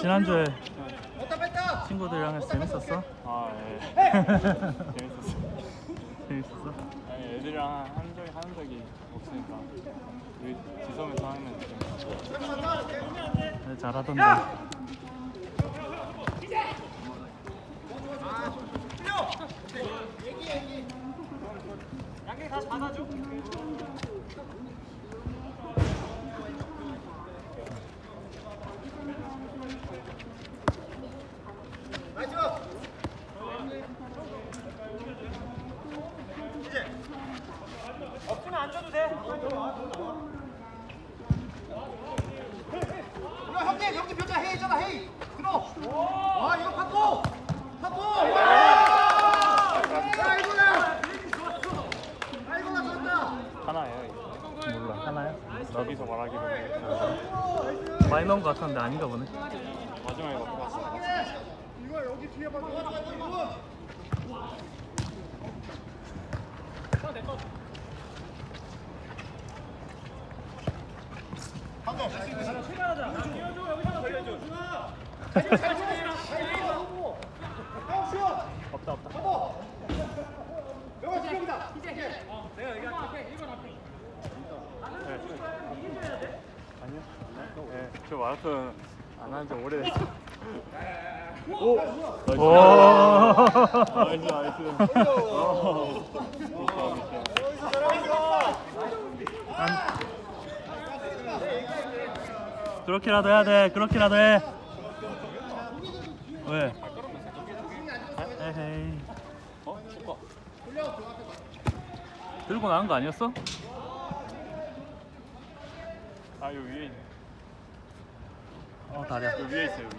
지난주에 친구들이랑 해서 재밌었어? 아, 예. 재밌었어. 재밌었어? 아니, 애들이랑 한 적이 하는 적이 없으니까 우리 지섬에서 하면 재밌어. 네, 잘하던데 이거 형님 형님 표자 헤이 있잖아 헤이 들어 와 이거 파포 파포 와 아이고야 아이고야 좋았다 하나예요, 이거. 몰라 하나야? 여기서 말하기로는 많이 넣은 것 같았는데 아닌가 보네. 마지막에 갖고 왔어. 이거 여기 뒤에 봐 없다 없다 영화 지금이다 아니요? 네, 저 마라톤 안한지 오래됐어. 오! 나이스. 오 나이스. 어. 그렇게라도 해야 돼 그렇게라도 해 왜? 에헤이 어? 축구. 들고 나간 거 아니었어? 아, 요 위에 있네. 어 다리야 요 위에 있어요, 여기.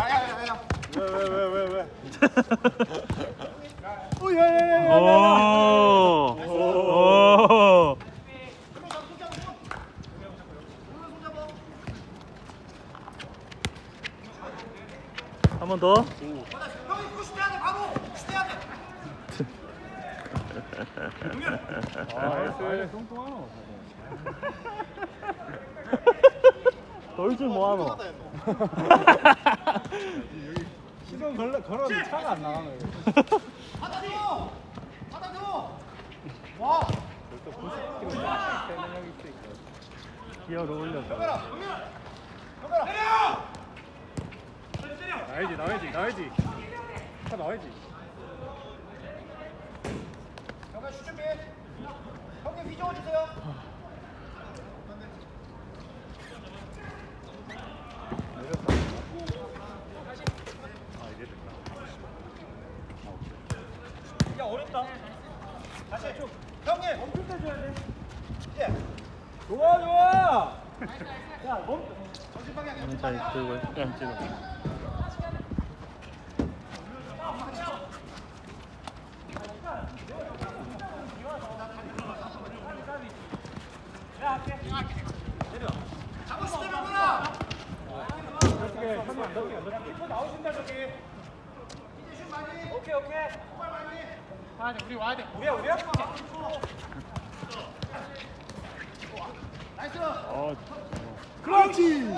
야야야야 왜, 왜, 왜, 왜, 왜? 오. 오. 한 번 더. 형이 이거 슈트해야 돼 바로 슈트해야 돼 아, 나이스. 돌줄 뭐하노? 시선 걸러, 걸어도 차가 안 나가네. 받아 줘 받아 줘와 기어를 올려서. 형별아 형별아 나야지, 나야지, 나야지. 차 나야지. 형별 슈 준비 형님 휘저어 주세요 야 어렵다 다시 형님 멈출 때 줘야 돼 예. 좋아, 좋아! 정신 방향 오늘 잘 들고 어떻게. 키퍼 나오신다, 저기. 오케이 오케이 아, 우리 와야 돼. 우리야, 우리야? 나이스 어, 그렇지!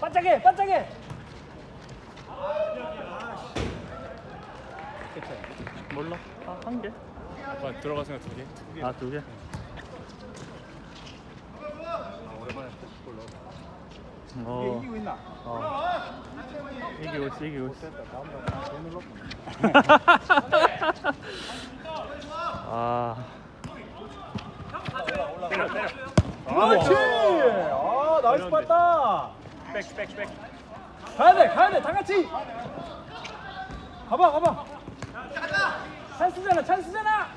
반짝해, 반짝해. 몰라. 아, 한 개? 아, 들어갔으면 두 개? 아, 두 개. 오랜만에 골 넣었다. 어. 이기고 있나? 어. 이기고 있어, 이기고 있어. 아. 그렇지! 아, 나이스 봤다! 백, 백, 백. 가야 돼, 가야 돼, 다 같이! 가봐, 가봐! 찬스잖아, 찬스잖아!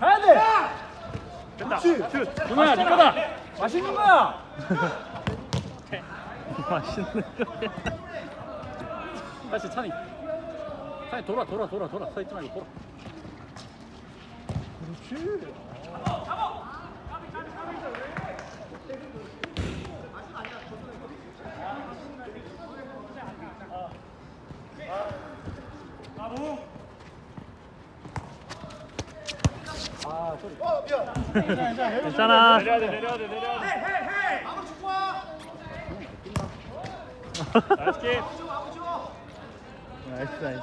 가야 돼! 됐다. 그렇지! 동아야, 네 거다. 맛있는 거야! 맛있는 다시 찬이 찬이 돌아 돌아 돌아 돌아 서 있지 말고 돌아 그렇지 괜찮아. 내려야 돼, 내려야 돼, 내려야 돼. 나이스 킥 나이스 나이스.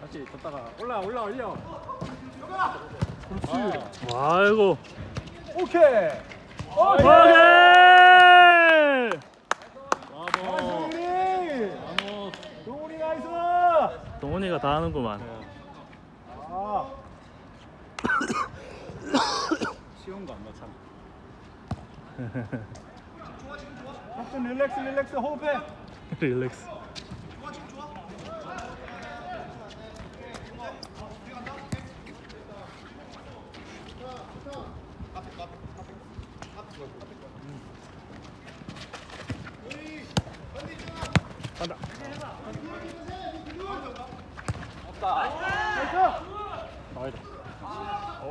다시 줬다가 올라 올라 올려. 아이고. 오케이. 오케이. 브라보. 동훈이. 브라보. 동훈이 나이스. 동훈이가 다 하는구만. 아. 쉬운 거안 넣잖아. 좀 릴렉스 릴렉스 호흡해. 릴렉스.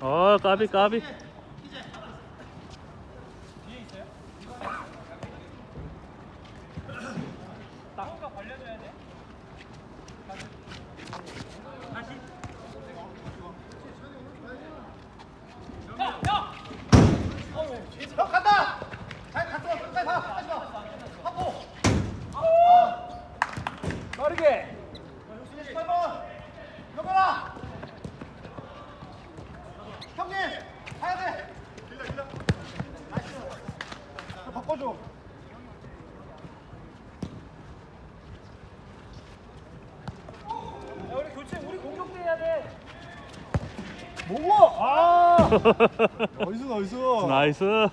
어 까비 까비. 형 간다. 잘 갔어. 끝까지 가. 끝까지 가. 하고. 빠르게. 18번. 형아. 형님. 가야 돼. 또 바꿔 줘. 야, 우리 교체 우리 공격도 해야 돼. 뭐고? 아. 나이스 나이스. 나이스.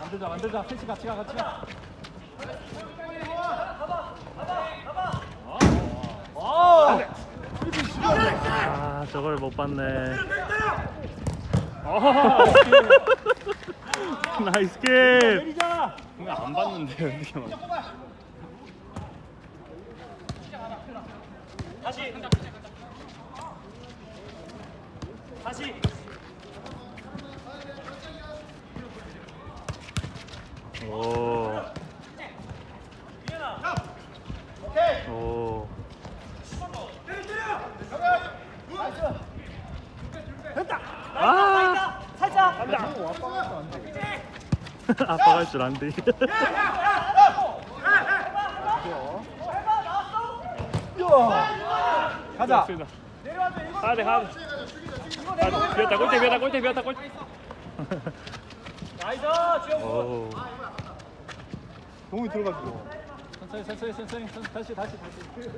만들자 만들자. 셋이 같이 가 같이 가. 아. 아 저걸 못 봤네. 나이스 킬. 내리자. 안 봤는데요 이게 다시. 다시. 오. 오케이. 오. 아. 살짝. 아빠 갈줄 안돼. 가자. 돼 아, 비었다 골대 비었다 골대 비었다 골대 나이스. 지영. 오. 동훈이 들어가지고. 천천히 천천히 천천히 천천히. 다시 다시 다시.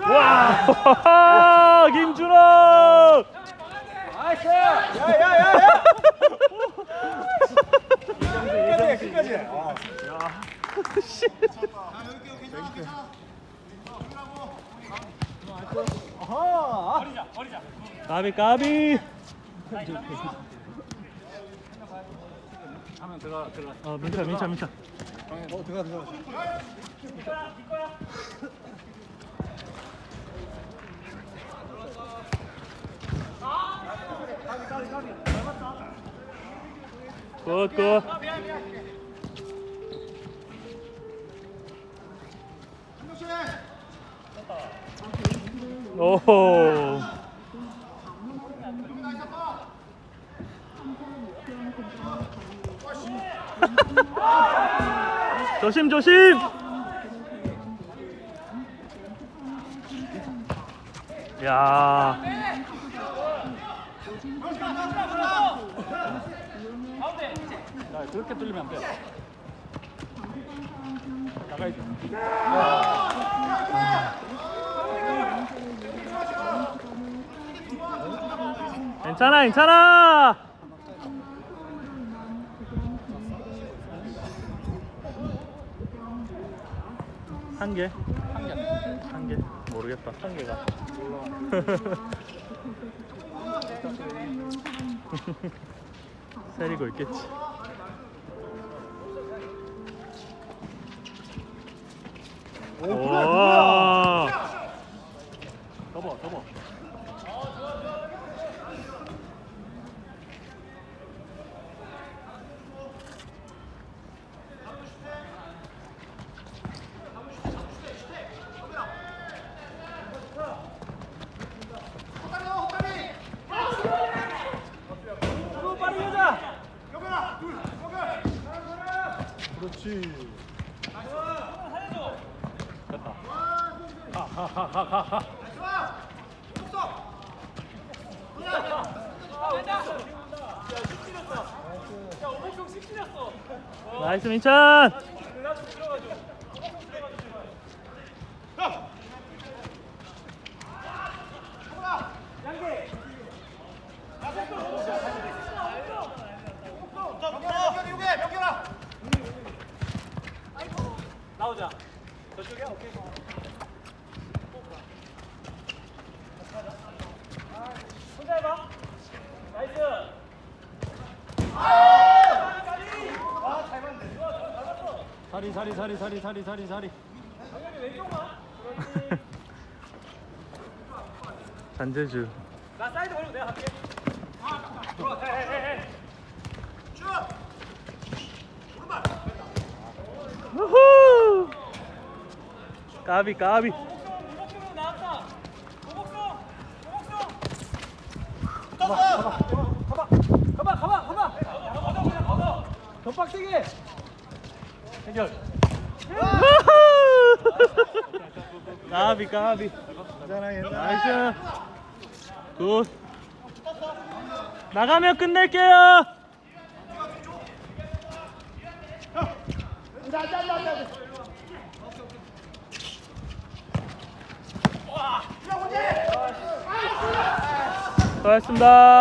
와! 김준호! 나이스. 야야야야. 끝까지 끝까지. 아. 아하. 까비 까비. 하면 들어가 들어가. 어 민차 민차 민차. 어 들어가 들어가. 굿 굿. 오호. 조심 조심. 야. 야, 그렇게 뚫리면 안 돼. 나가야지. 괜찮아 괜찮아. 한 개. 한 개. 한 개. 모르겠다. 한 개가. 세리고 있겠지. 오. 접어, 접어. 그렇지. 됐다. 가. 나이스 민찬. 명결이 요게 명결아 나오자. 저쪽이야? 오케이. 혼자 해봐. 나이스. 사리, 사리, 사리, 사리, 사리. 잔재주. 나 사이드 걸고 내가 갈게. 들어와. 해, 해, 해, 해. 우후. 까비 까비. 떴어 가봐. 가봐. 가봐. 가봐. 가봐. 그냥 가봐. 더 빡세게. 해결. 까비 까비. 나이스. 굿. 나가면 끝낼게요. 수고하셨습니다.